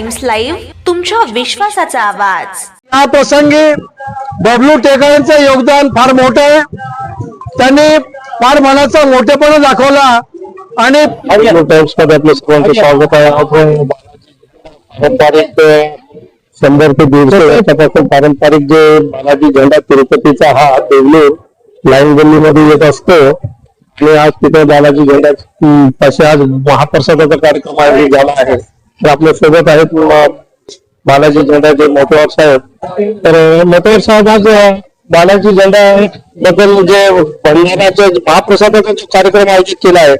Times live तुमच्या विश्वासाचा आवाज. या प्रसंगी बबलू टेकाळेंचं योगदान फार मोठं आहे. त्यांनी फार मनाचा मोठेपणा दाखवला आणि टाइम्समध्ये आपलं सर्वांचं स्वागत आहे. पारंपरिक शंभर ते दीडशे वर्षापासून पारंपरिक जे बालाजी झेंडा तिरुपतीचा हा देवलूर लाईन गल्लीमध्ये येत असतो. आणि आज तिथे बालाजी झेंडा पाशी आज महाप्रसादाचा कार्यक्रम आयोजित झाला आहे. तर आपल्यासोबत आहेत बालाजी बालाजी झेंडाचे मोटवार साहेब. तर अं, मोटवार साहेब आज बालाजी झेंडा बद्दल जे भंडाराचा महाप्रसादाचा जो कार्यक्रम आयोजित केला आहे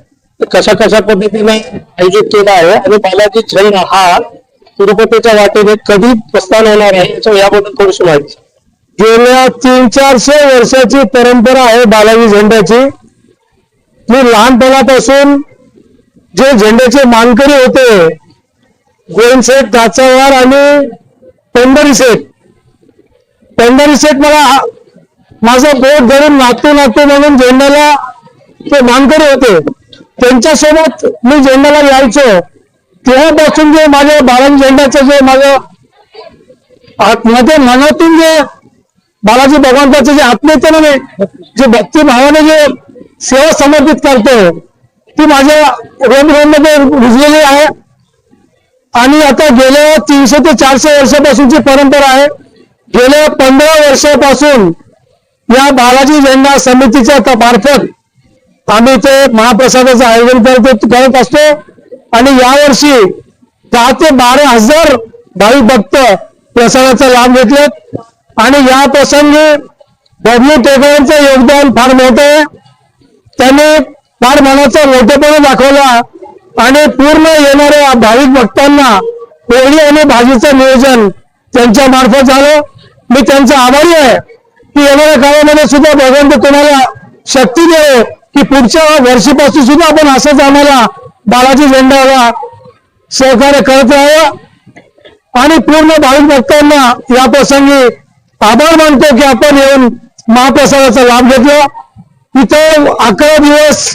कशा कशा पद्धतीने आयोजित केला आहे आणि बालाजी झेंडा हा तिरुपतीच्या वाटेने कधी प्रस्थान होणार आहे याबद्दल थोडीशी माहिती. गेल्या तीन चारशे वर्षाची परंपरा आहे बालाजी झेंड्याची. मी लहानपणापासून जे झेंड्याचे मानकरी होते गोविंद सेठ काचावार आणि पंढरी शेठ. पंढरी शेठ मला माझं बोट धरून नातू नातू म्हणून झेंड्याला ते मानकरी होते. त्यांच्यासोबत मी झेंड्याला यायचो. तेव्हापासून जे माझ्या बालाजी झेंड्याचं जे माझं आतमध्ये मनातून जे बालाजी भगवंताचे जे आत्मीयतेने जे भक्ती भावाने जे सेवा समर्पित करतो ती माझ्या रोमरोममध्ये रुजलेली आहे. आणि आता गेल्या तीनशे ते चारशे वर्षापासूनची परंपरा आहे. गेल्या पंधरा वर्षापासून या बालाजी झेंडा समितीच्या मार्फत आम्ही ते महाप्रसादाचं आयोजन करत करत असतो. आणि यावर्षी दहा ते बारा हजार भाविक भक्त प्रसादाचा लाभ घेतलेत. आणि या प्रसंगी बबलू टेकड्यांचं योगदान फार मोठं आहे. त्यांनी फार मनाचा मोठेपणा दाखवला. आणि पूर्ण येणाऱ्या भाविक भक्तांना पोळी आणि भाजीचं नियोजन त्यांच्या मार्फत झालं. मी त्यांचा आभारी आहे की येणाऱ्या काळामध्ये सुद्धा भगवंत तुम्हाला शक्ती देव की पुढच्या वर्षीपासून सुद्धा आपण असंच आम्हाला बालाजी झेंडाला सहकार्य करत राहावं. आणि पूर्ण भाविक भक्तांना या प्रसंगी आभार मानतो की आपण येऊन महाप्रसादाचा लाभ घेतला. इथं अकरा दिवस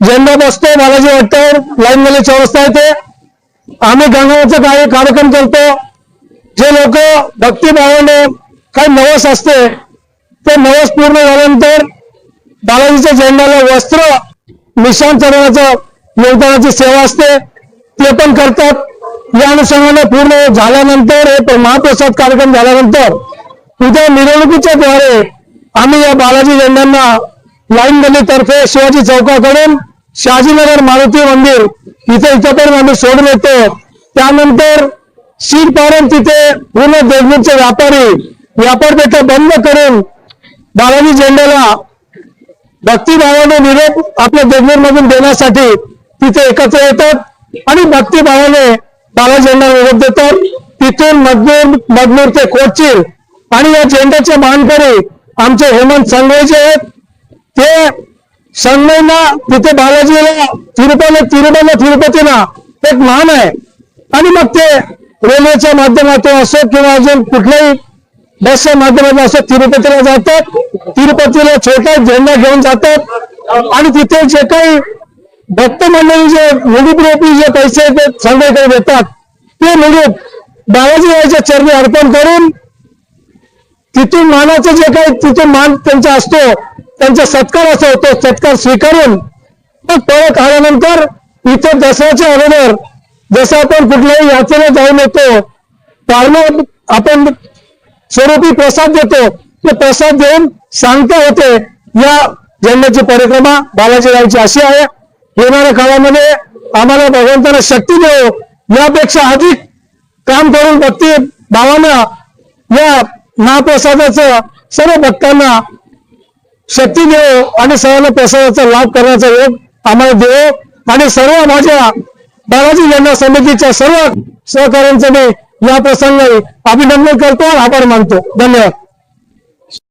झेंडा बसतो बालाजी वाटतं लाईन मध्ये चौरस्ता येते. आम्ही गंगाचा कार्य कार्यक्रम करतो. जे लोक भक्तीभावाने काही नवस असते ते नवस पूर्ण झाल्यानंतर बालाजीच्या झेंड्याला वस्त्र निशाण चढवण्याचं योगदानाची सेवा असते. ते पण करतात. या अनुषंगाने पूर्ण झाल्यानंतर हे महाप्रसाद कार्यक्रम झाल्यानंतर उद्या मिरवणुकीच्या द्वारे आम्ही या बालाजी झेंड्यांना लाईन गल्लीतर्फे शिवाजी चौकाकडून शहाजीनगर मारुती मंदिर इथे इथं आम्ही सोडून येतो. त्यानंतर शीट पाडून तिथे पूर्ण देशमुखचे व्यापारी व्यापारपेठा बंद करून बालाजी झेंड्याला भक्तिभावाने निरोप आपल्या देगलूर मधून देण्यासाठी तिथे एकत्र येतात आणि भक्तिभावाने बाला झेंडा निरोप देतात. तिथून मजनूर मजनूर ते कोचीर आणि या झेंड्याचे मानकरी आमचे हेमंत संघोजी आहेत. ते संघवेना तिथे बालाजीला तिरुपतीला तिरुपती तिरुपतीला एक मान आहे. आणि मग ते रेल्वेच्या माध्यमातून असो किंवा अजून कुठल्याही बसच्या माध्यमातून असो तिरुपतीला जातात. तिरुपतीला छोटा झेंडा घेऊन जातात. आणि तिथे जे काही भक्त मंडळी जे मुलीप जे पैसे ते संघाकडे देतात ते मुलीप बालाजीराच्या चरणी अर्पण करून तिथून मानाचं जे काही तिथून मान त्यांचा असतो त्यांचा सत्कार असा होतो सत्कार स्वीकारून मग परत आल्यानंतर इथे दसऱ्याच्या अगोदर जसं आपण कुठल्याही यात्रेला जाऊन येतो पारणं आपण स्वरूपी प्रसाद देतो ते प्रसाद देऊन सांगता होते या जन्माची परिक्रमा बालाजी रावची अशी आहे. येणाऱ्या काळामध्ये आम्हाला भगवंताला शक्ती देऊ यापेक्षा अधिक काम करून भक्ती भावांना या महाप्रसादाचं सर्व भक्तांना शक्ती देव आणि सर्वांना प्रसादाचा लाभ करण्याचा योग आम्हाला देव आणि सर्व माझ्या बालाजी यांना समितीच्या सर्व सहकार्यांचं मी या प्रसंगी अभिनंदन करतो आणि आभार मानतो. धन्यवाद.